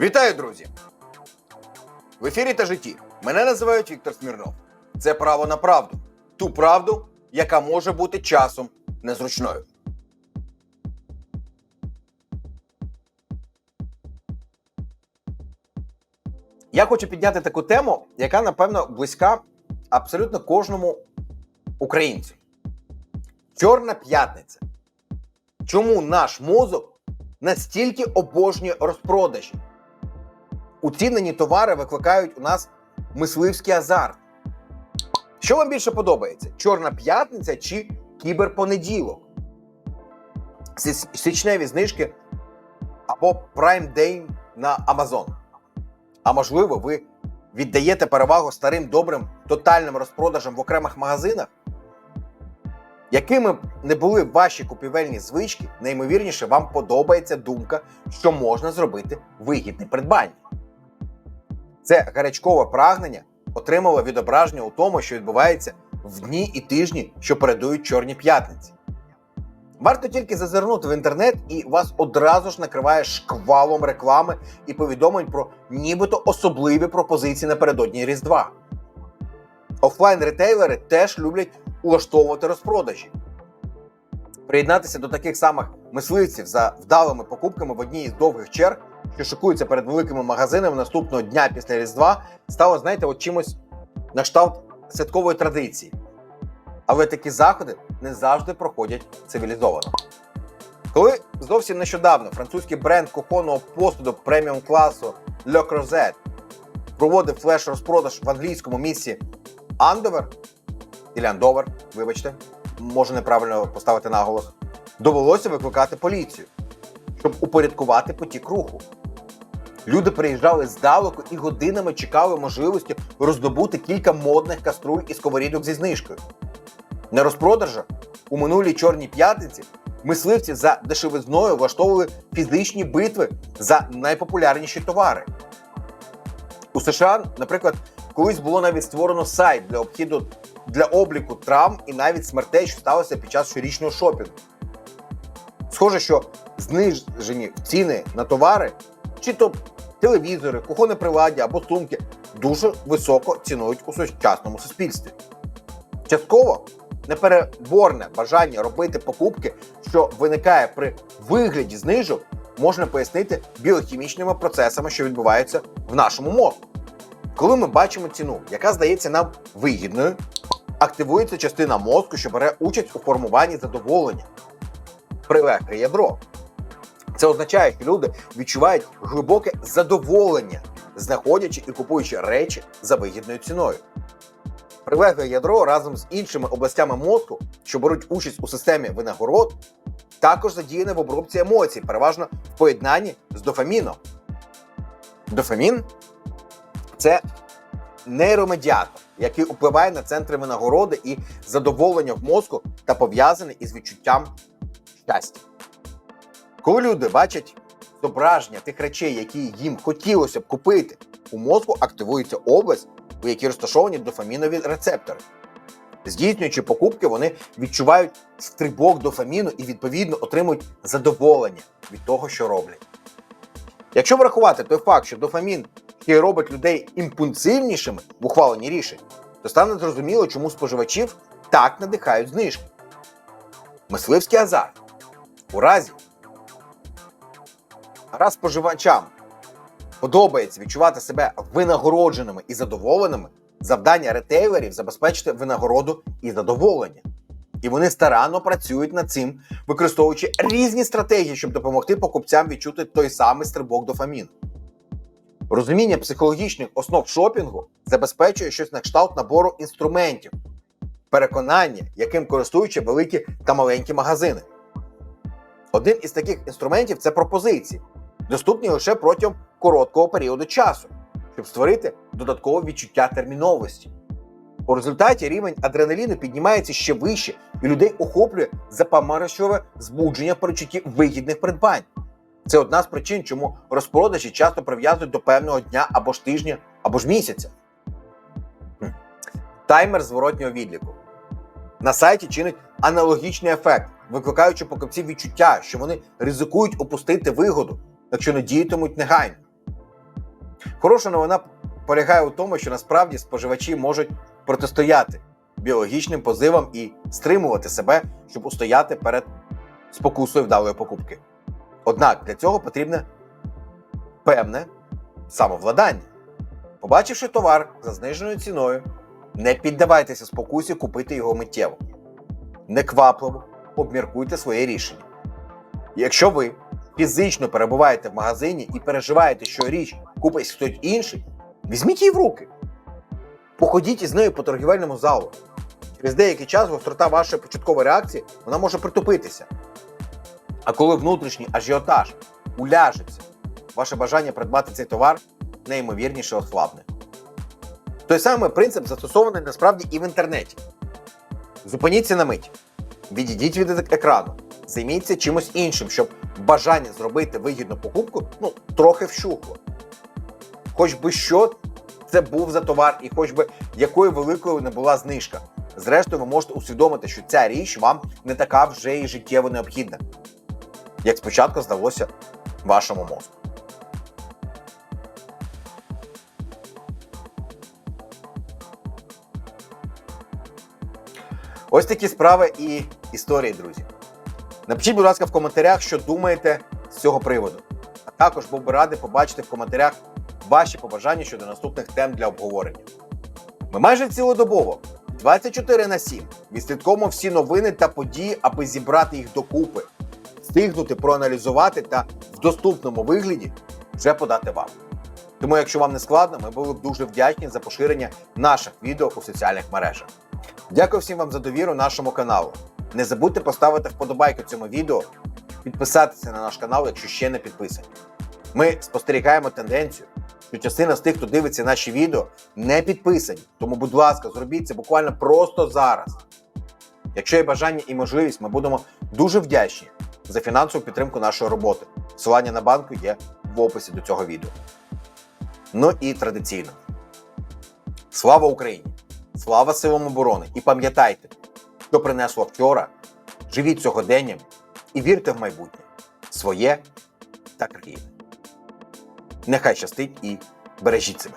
Вітаю, друзі! В ефірі та житті. Мене називають Віктор Смірнов. Це право на правду. Ту правду, яка може бути часом незручною. Я хочу підняти таку тему, яка, напевно, близька абсолютно кожному українцю. Чорна п'ятниця. Чому наш мозок настільки обожнює розпродажі? Уцінені товари викликають у нас мисливський азарт. Що вам більше подобається? Чорна п'ятниця чи кіберпонеділок? Січневі знижки або Prime Day на Amazon. А можливо, ви віддаєте перевагу старим добрим тотальним розпродажам в окремих магазинах? Якими б не були ваші купівельні звички, найімовірніше вам подобається думка, що можна зробити вигідне придбання. Це гарячкове прагнення отримало відображення у тому, що відбувається в дні і тижні, що передують Чорні п'ятниці. Варто тільки зазирнути в інтернет, і вас одразу ж накриває шквалом реклами і повідомлень про нібито особливі пропозиції напередодні Різдва. Офлайн-ретейлери теж люблять улаштовувати розпродажі. Приєднатися до таких самих мисливців за вдалими покупками в одній із довгих черг, що шикуються перед великими магазинами наступного дня після Різдва, стало, знаєте, от чимось на кшталт святкової традиції. Але такі заходи не завжди проходять цивілізовано. Коли зовсім нещодавно французький бренд кухонного посуду преміум класу Le Creuset проводив флеш-розпродаж в англійському місці Андовер, і Ляндовер, вибачте, можу неправильно поставити наголос, довелося викликати поліцію, щоб упорядкувати потік руху. Люди приїжджали здалеку і годинами чекали можливості роздобути кілька модних каструль і сковорідок зі знижкою. На розпродажах у минулій чорній п'ятниці мисливці за дешевизною влаштовували фізичні битви за найпопулярніші товари. У США, наприклад, колись було навіть створено сайт для обхіду для обліку травм і навіть смертей, що сталося під час щорічного шопінгу. Схоже, що знижені ціни на товари, чи то телевізори, кухонне приладдя або сумки, дуже високо цінують у сучасному суспільстві. Частково непереборне бажання робити покупки, що виникає при вигляді знижок, можна пояснити біохімічними процесами, що відбуваються в нашому мозку. Коли ми бачимо ціну, яка здається нам вигідною, активується частина мозку, що бере участь у формуванні задоволення. Прилегле ядро. Це означає, що люди відчувають глибоке задоволення, знаходячи і купуючи речі за вигідною ціною. Прилегле ядро разом з іншими областями мозку, що беруть участь у системі винагород, також задіяне в обробці емоцій, переважно в поєднанні з дофаміном. Дофамін це нейромедіатор, який впливає на центри винагороди і задоволення в мозку та пов'язаний із відчуттям щастя. Коли люди бачать зображення тих речей, які їм хотілося б купити, у мозку активується область, у якій розташовані дофамінові рецептори. Здійснюючи покупки, вони відчувають стрибок дофаміну і відповідно отримують задоволення від того, що роблять. Якщо врахувати той факт, що дофамін ще робить людей імпульсивнішими в ухваленні рішень, то стане зрозуміло, чому споживачів так надихають знижки. Мисливський азарт. У разі, раз споживачам подобається відчувати себе винагородженими і задоволеними, завдання ретейлерів забезпечити винагороду і задоволення. І вони старанно працюють над цим, використовуючи різні стратегії, щоб допомогти покупцям відчути той самий стрибок дофаміну. Розуміння психологічних основ шопінгу забезпечує щось на кшталт набору інструментів, переконання, яким користуються великі та маленькі магазини. Один із таких інструментів це пропозиції, доступні лише протягом короткого періоду часу, щоб створити додаткове відчуття терміновості. У результаті рівень адреналіну піднімається ще вище, і людей охоплює запаморочливе збудження перечутті вигідних придбань. Це одна з причин, чому розпродажі часто прив'язують до певного дня або ж тижня, або ж місяця. Таймер зворотнього відліку. На сайті чинить аналогічний ефект, викликаючи покупців відчуття, що вони ризикують опустити вигоду, якщо не діятимуть негайно. Хороша новина полягає у тому, що насправді споживачі можуть протистояти біологічним позивам і стримувати себе, щоб устояти перед спокусою вдалої покупки. Однак для цього потрібне певне самовладання. Побачивши товар за зниженою ціною, не піддавайтеся спокусі купити його миттєво. Неквапливо обміркуйте своє рішення. Якщо ви фізично перебуваєте в магазині і переживаєте, що річ купить хтось інший, візьміть її в руки. Походіть із нею по торгівельному залу. Через деякий час гострота вашої початкової реакції вона може притупитися. А коли внутрішній ажіотаж уляжеться, ваше бажання придбати цей товар неймовірніше ослабне. Той самий принцип застосований насправді і в інтернеті. Зупиніться на мить, відійдіть від екрану, займіться чимось іншим, щоб бажання зробити вигідну покупку ну, трохи вщухло. Хоч би що це був за товар, і хоч би якою великою не була знижка. Зрештою, ви можете усвідомити, що ця річ вам не така вже і життєво необхідна, як спочатку здалося вашому мозку. Ось такі справи і історії, друзі. Напишіть, будь ласка, в коментарях, що думаєте з цього приводу. А також був би радий побачити в коментарях ваші побажання щодо наступних тем для обговорення. Ми майже цілодобово, 24 на 7, відслідковуємо всі новини та події, аби зібрати їх докупи, встигнути проаналізувати та в доступному вигляді вже подати вам. Тому, якщо вам не складно, ми були б дуже вдячні за поширення наших відео у соціальних мережах. Дякую всім вам за довіру нашому каналу. Не забудьте поставити вподобайку цьому відео, підписатися на наш канал, якщо ще не підписані. Ми спостерігаємо тенденцію, що частина з тих, хто дивиться наші відео, не підписані. Тому, будь ласка, зробіть це буквально просто зараз. Якщо є бажання і можливість, ми будемо дуже вдячні за фінансову підтримку нашої роботи. Посилання на банку є в описі до цього відео. Ну і традиційно. Слава Україні! Слава силам оборони! І пам'ятайте, що принесло вчора, живіть сьогоденням і вірте в майбутнє своє та країни. Нехай щастить і бережіть себе.